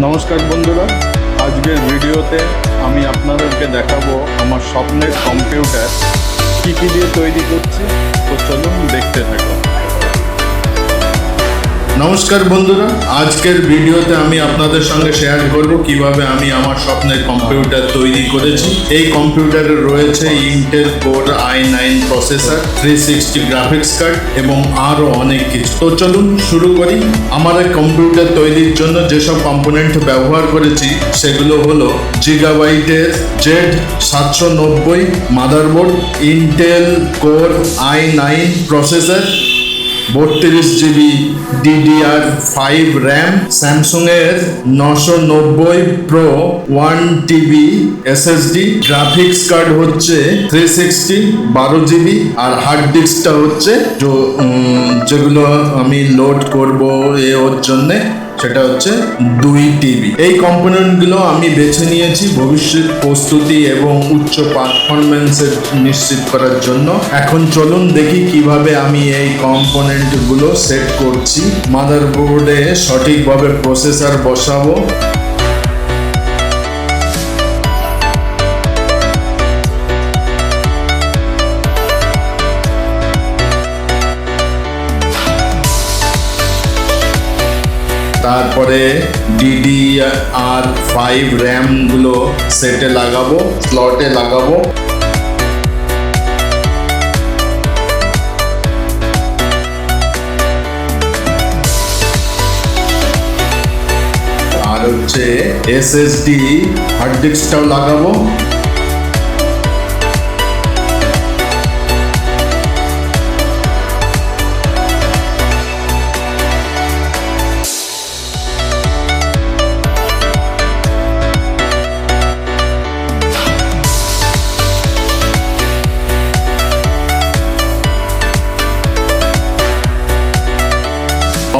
নমস্কার বন্ধুরা, আজকের ভিডিওতে আমি আপনাদেরকে দেখাবো আমার স্বপ্নের কম্পিউটার কী কী দিয়ে তৈরি করছি। তো চলুন দেখতে থাকুন। নমস্কার বন্ধুরা, আজকের ভিডিওতে আমি আপনাদের সঙ্গে শেয়ার করব কীভাবে আমি আমার স্বপ্নের কম্পিউটার তৈরি করেছি। এই কম্পিউটারে রয়েছে Intel core I nine processor three sixty graphics card এবং আরও অনেক কিছু। তো চলুন শুরু করি। আমার এই কম্পিউটার তৈরির জন্য যেসব কম্পোনেন্ট ব্যবহার করেছি, সেগুলো হলো জিগাবাইটের জেড সাতশো নব্বই motherboard Intel core I nine processor বত্রিশ GB DDR five RAM Samsung এর নশো নব্বই pro one TB SSD graphics card হচ্ছে থ্রি সিক্সটি বারো জিবি আর হার্ড ডিস্কটা হচ্ছে যেগুলো আমি লোড করব এর জন্যে। সেটা হচ্ছে দুই টিভি। এই কম্পোনেন্টগুলো আমি বেছে নিয়েছি ভবিষ্যৎ প্রস্তুতি এবং উচ্চ পারফরমেন্সের নিশ্চিত করার জন্য। এখন চলুন দেখি কীভাবে আমি এই কম্পোনেন্টগুলো সেট করছি। মাদারবোর্ডে সঠিকভাবে প্রসেসর বসাবো। তারপরে ডিডি আর ফাইভ র্যামগুলো সেটে লাগাবো স্লটে লাগাবো। আর হচ্ছে এসএসডি হার্ড ডিস্কটাও লাগাবো।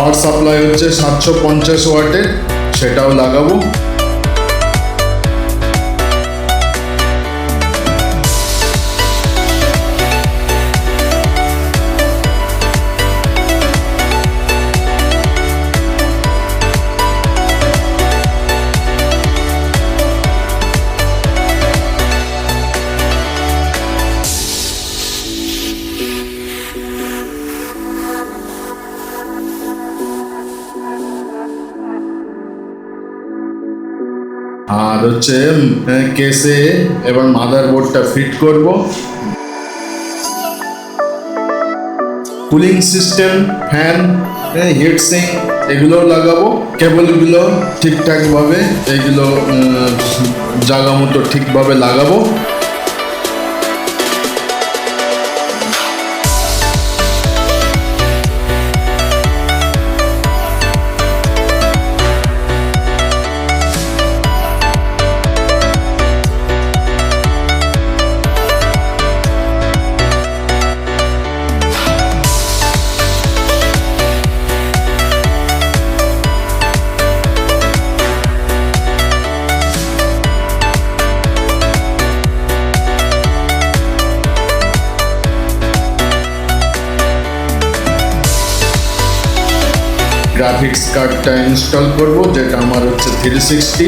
পাওয়ার সাপ্লাই হচ্ছে সাতশো পঞ্চাশ ওয়াটের সেটাও লাগাবো। আর হচ্ছে কেসে এবার মাদার বোর্ডটা ফিট করব। Cooling system fan heat sink এগুলো লাগাবো। কেবলগুলো ঠিকঠাকভাবে, এগুলো জায়গা মতো ঠিকভাবে লাগাবো। গ্রাফিক্স কার্ডটা ইনস্টল করব যেটা আমার হচ্ছে থ্রি সিক্সটি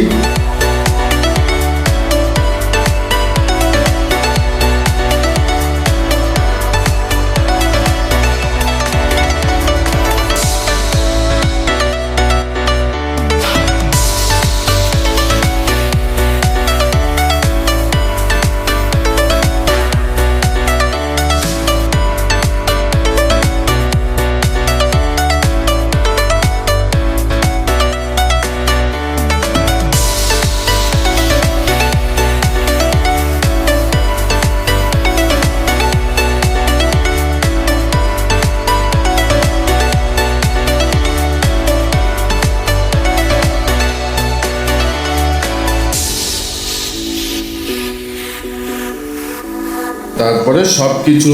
তারপরে সব কিছু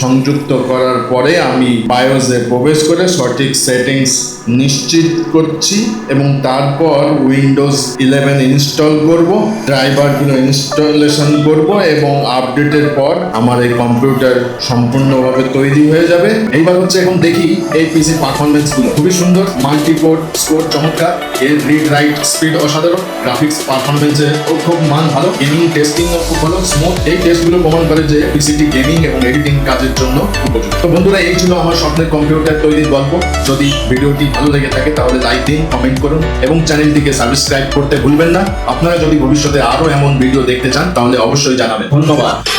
সংযুক্ত করার পরে আমি বায়োসে প্রবেশ করে সঠিক সেটিংস নিশ্চিত করছি এবং তারপর উইন্ডোজ ইলেভেন ইনস্টল করব ড্রাইভারগুলো ইনস্টলেশন করব এবং আপডেটের পর আমার এই কম্পিউটার সম্পূর্ণভাবে তৈরি হয়ে যাবে। এইবার হচ্ছে এখন দেখি এই পিসি পারফরমেন্সগুলো খুবই সুন্দর মাল্টিপোর্ট স্কোর চমৎকার। এর রিড রাইট স্পিড অসাধারণ গ্রাফিক্স খুব মান ভালো। গেমিং খুব ভালো। স্মুথ এই প্রমাণ করে যে পিসিটি গেমিং এবং এডিটিং কাজের জন্য উপযুক্ত। তো বন্ধুরা, এই ছিল আমার স্বপ্নের কম্পিউটার তৈরির গল্প। যদি ভিডিওটি ভালো লেগে থাকে, তাহলে লাইক দিন কমেন্ট করুন এবং চ্যানেলটিকে সাবস্ক্রাইব করতে ভুলবেন না। আপনারা যদি ভবিষ্যতে আরও এমন ভিডিও দেখতে চান, তাহলে অবশ্যই জানাবেন। ধন্যবাদ।